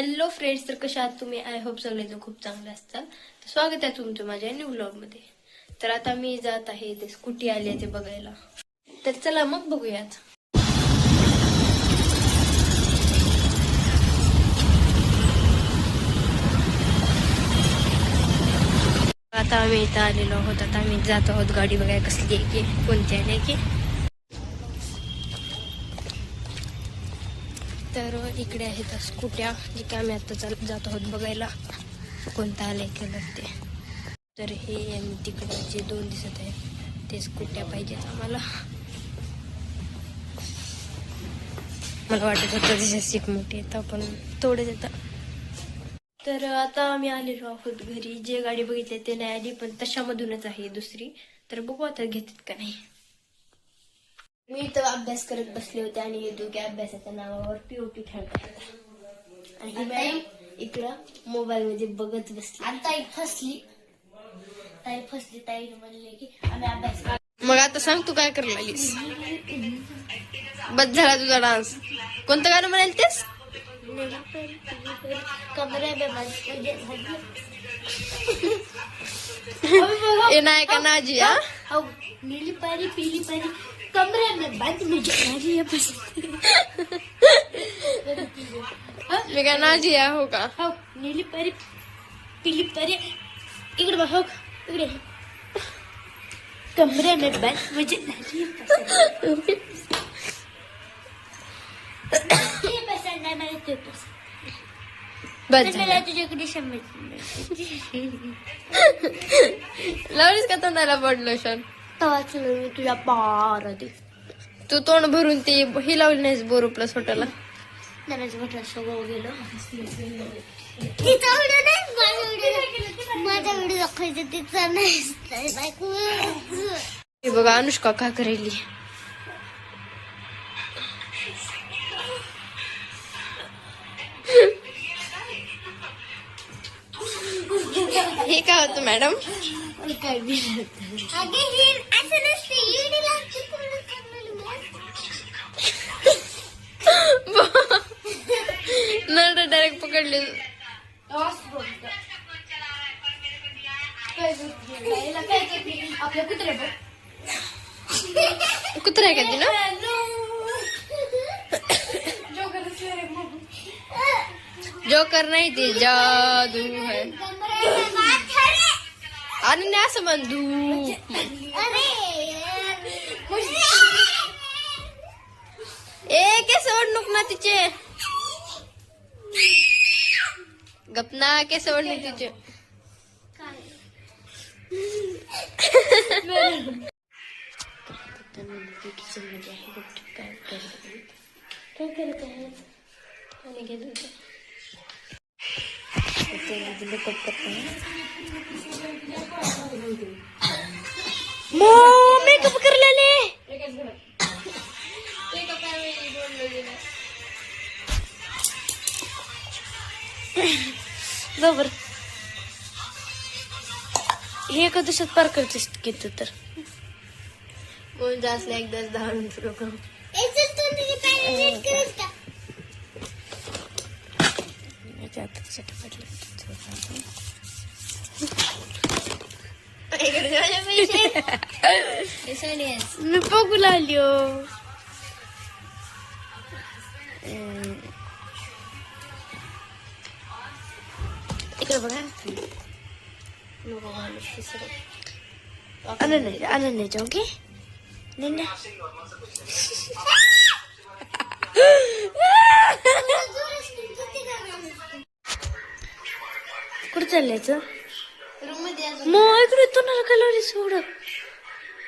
Hello friends तर कशा आहात तुम्ही आय होप सगळेजण खूप चांगले असतात स्वागत आहे तुमचं माझ्या न्यू ब्लॉगमध्ये तर आता मी जात आहे ते स्कूटी आली आहे ते बघायला तर चला मग बघूयात आता आम्ही इथं आलेलो आहोत आता आम्ही जात आहोत गाडी वगैरे कसली आहे की कोणती आली की तर इकडे आहेत स्कुट्या जे की आम्ही आता चाल जात आहोत बघायला कोणता आलं केलं ते तर हे आम्ही तिकडे जे दोन दिसत आहेत ते स्कुट्या पाहिजेत आम्हाला मला वाटत होतं त्याच्या सीट मोठी येतं पण थोडेच येतं तर आता आम्ही आलेलो आहोत घरी जे गाडी बघितली ते नाही आली पण तशामधूनच आहे दुसरी तर बघू आता घेतात का नाही मी तो अभ्यास करत बसले होते आणि हे दोघे अभ्यासाच्या नावावर पीओपी खेळत आणि ही इकडं मोबाईल मध्ये बघत बसली आणि ताई फसली ताई फसली ताई म्हणले की आम्ही अभ्यास मग आता सांग तू काय करायला बस झाला तुझा डान्स कोणतं गाणं म्हणाल ये नायका नाजी हा नीली पारी पीली पारी कमरे में बंद मुझे नहीं पसंद मेरा ना जिया होगा हाँ नीली परी पीली परी इकड़ बहो इकड़ कमरे में बंद मुझे नहीं पसंद ये पसंद है तो पसंद बॉडी लोशन तवाच मी तुझ्या पार दे तू तोंड भरून ते हे लावली नाहीस बोरू प्लस हॉटेलला बघा अनुष्का का करेली हे काय होतं मॅडम डायरेक्ट पकड़ ले कहते ना जो करना ही थी जादू है अनन्यास बंधु ए सोड नुकना तिचे गपना के सोड क्या करते करते हैं बिजली कट करते हैं मेकअप कर ले ले हे का दिवसात पार करतेस किती तर Me pongo la lio. Ecco bagaglio. Non bagaglio, ci sarà. Anne, Anne, ne giochi? Nenne. Cosa hai letto? Ma è quello che torna la calorie sopra.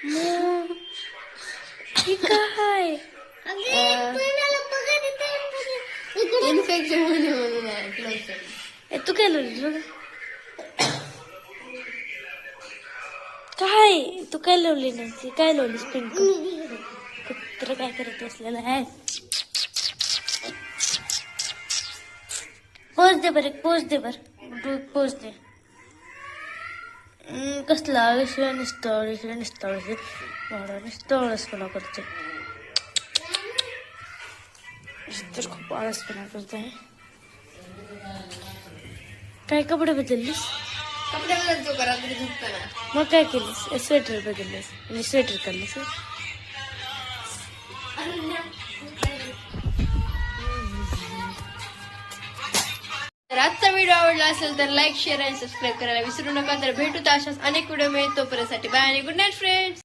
काय इन्फेक्शन तू काय लोळली बघ काय तू काय लोळली नाही काय लोळलीस पिंक कुत्र काय करत असलेलं आहे पोच दे बरे पोच दे बर पोच दे कसला विषय निस्तळ विषय निस्तळ विषय निस्तळच पण करते तर खूप आळसपणा करत आहे काय कपडे बदललीस मग काय केलीस स्वेटर बदललीस आणि स्वेटर काढलीस तर आजचा व्हिडिओ आवडला असेल तर लाईक शेअर आणि सबस्क्राईब करायला विसरू नका तर भेटू तर अशाच अनेक व्हिडिओ मिळेल परत बाय आणि गुड नाईट फ्रेंड्स